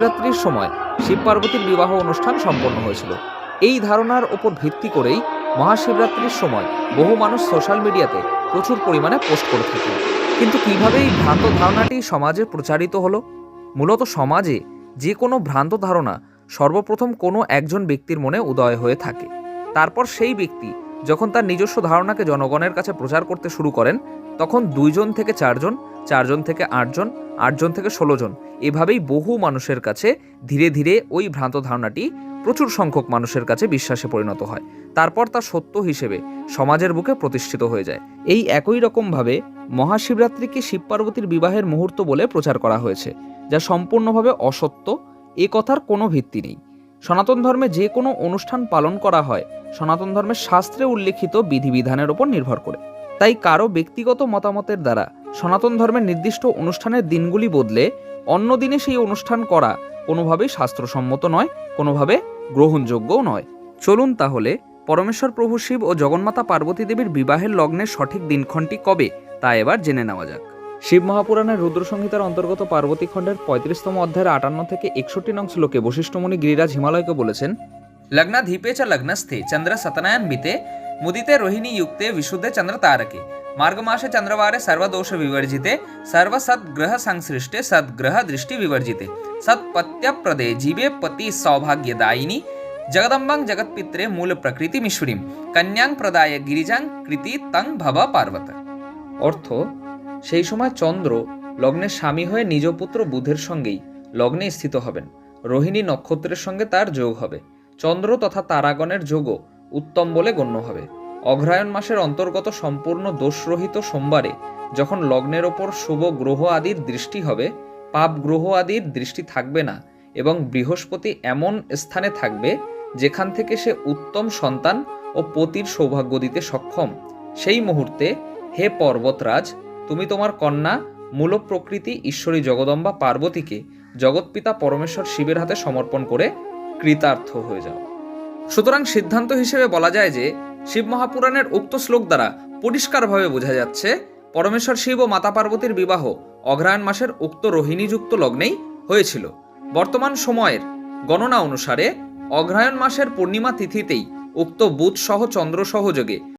শিবরাত্রির সময় শিব পার্বতীর বিবাহ অনুষ্ঠান সম্পন্ন হয়েছিল। এই ধারণার ওপর ভিত্তি করেই মহাশিবরাত্রির সময় বহু মানুষ সোশ্যাল মিডিয়াতে প্রচুর পরিমাণে পোস্ট করে থাকে। কিন্তু কীভাবে এই ভ্রান্ত ধারণাটি সমাজে প্রচারিত হলো? মূলত সমাজে যে কোনো ভ্রান্ত ধারণা সর্বপ্রথম কোনো একজন ব্যক্তির মনে উদয় হয়ে থাকে। তারপর সেই ব্যক্তি যখন তার নিজস্ব ধারণাকে জনগণের কাছে প্রচার করতে শুরু করেন তখন দুইজন থেকে চারজন চারজন থেকে আটজন আটজন থেকে ষোলো জন এভাবেই বহু মানুষের কাছে ধীরে ধীরে ওই ভ্রান্ত ধারণাটি প্রচুর সংখ্যক মানুষের কাছে বিশ্বাসে পরিণত হয়। তারপর তা সত্য হিসেবে সমাজের বুকে প্রতিষ্ঠিত হয়ে যায়। এই একই রকমভাবে মহাশিবরাত্রিকে শিব পার্বতীর বিবাহের মুহূর্ত বলে প্রচার করা হয়েছে, যা সম্পূর্ণভাবে অসত্য, এ কথার কোনো ভিত্তি নেই। সনাতন ধর্মে যে কোনো অনুষ্ঠান পালন করা হয় সনাতন ধর্মের শাস্ত্রে উল্লেখিত বিধিবিধানের ওপর নির্ভর করে। তাই কারও ব্যক্তিগত মতামতের দ্বারা সনাতন ধর্মের নির্দিষ্ট অনুষ্ঠানের দিনগুলি বদলে অন্য দিনে সেই অনুষ্ঠান করা কোনোভাবেই শাস্ত্রসম্মত নয়, কোনোভাবে গ্রহণযোগ্যও নয়। চলুন তাহলে পরমেশ্বর প্রভু শিব ও জগন্মাতা পার্বতী দেবীর বিবাহের লগ্নের সঠিক দিনক্ষণটি কবে, তা এবার জেনে নেওয়া যাক। শিব মহাপুরাণের রুদ্রসংহিতার অন্তর্গত পার্বতী খণ্ডের পঁয়ত্রিশতম অধ্যায়ের আটান্ন থেকে একষট্টি নং শ্লোকে বশিষ্ঠমণি গিরিরাজ হিমালয়কে বলেছেন লগ্নাধীপে চা লগ্নাস্থে চন্দ্র সতনায়ন বিতে ಮುದಿತೆ ರೋಹಿಣಿ ಯುಕ್ತೆ ವಿಶುದ್ಧ ಚಂದ್ರ ತಾರಕೆ ಮಾರ್ಗಮಾಶ ಚಂದ್ರವಾರೆ ಸರ್ವದೋಷ ವಿವರ್ಜಿತೆ ಸರ್ವ ಸದ್ಗ್ರಹ ಸಂಸೃಷ್ಟೆ ಸದ್ಗ್ರಹ ದೃಷ್ಟಿ ವಿವರ್ಜಿತೆ ಸತ್ಪತ್ಯ ಪ್ರದೇ ಜೀವೆ ಪತಿ ಸೌಭಾಗ್ಯದಾಯಿನಿ ಜಗದಂಬಾಂಗ್ ಜಗತ್ಪಿತ್ರೆ ಮೂಲ ಪ್ರಕೃತಿ ಮಿಶ್ರೀಂ ಕನ್ಯಾಂಗ್ ಪ್ರದಾಯ গিরিজাং কৃতি তং ভব পার্বত অর্থ সেই সময় চন্দ্র লগ্নের স্বামী হয়ে নিজ পুত্র বুধের সঙ্গেই লগ্নে স্থিত হবেন রোহিণী নক্ষত্রের সঙ্গে তার যোগ হবে চন্দ্র তথা তারাগণের যোগও উত্তম বলে গণ্য হবে। অগ্রহায়ণ মাসের অন্তর্গত সম্পূর্ণ দোষরহিত সোমবারে যখন লগ্নের ওপর শুভ গ্রহ আদির দৃষ্টি হবে, পাপ গ্রহ আদির দৃষ্টি থাকবে না এবং বৃহস্পতি এমন স্থানে থাকবে যেখান থেকে সে উত্তম সন্তান ও পতির সৌভাগ্য দিতে সক্ষম। সেই মুহূর্তে, হে পর্বতরাজ, তুমি তোমার কন্যা, মূল প্রকৃতি ঈশ্বরী জগদম্বা পার্বতীকে জগৎপিতা পরমেশ্বর শিবের হাতে সমর্পণ করে কৃতার্থ হয়ে যাও। সুতরাং সিদ্ধান্ত হিসেবে বলা যায় যে শিব মহাপুরাণের উক্ত শ্লোক দ্বারা পরিষ্কারভাবে বোঝা যাচ্ছে, পরমেশ্বর শিব ও মাতা পার্বতীর বিবাহ অগ্রহায়ণ মাসের উক্ত রোহিণীযুক্ত লগ্নেই হয়েছিল। বর্তমান সময়ের গণনা অনুসারে অগ্রহায়ণ মাসের পূর্ণিমা তিথিতেই উক্ত বুধ সহ চন্দ্র সহযোগে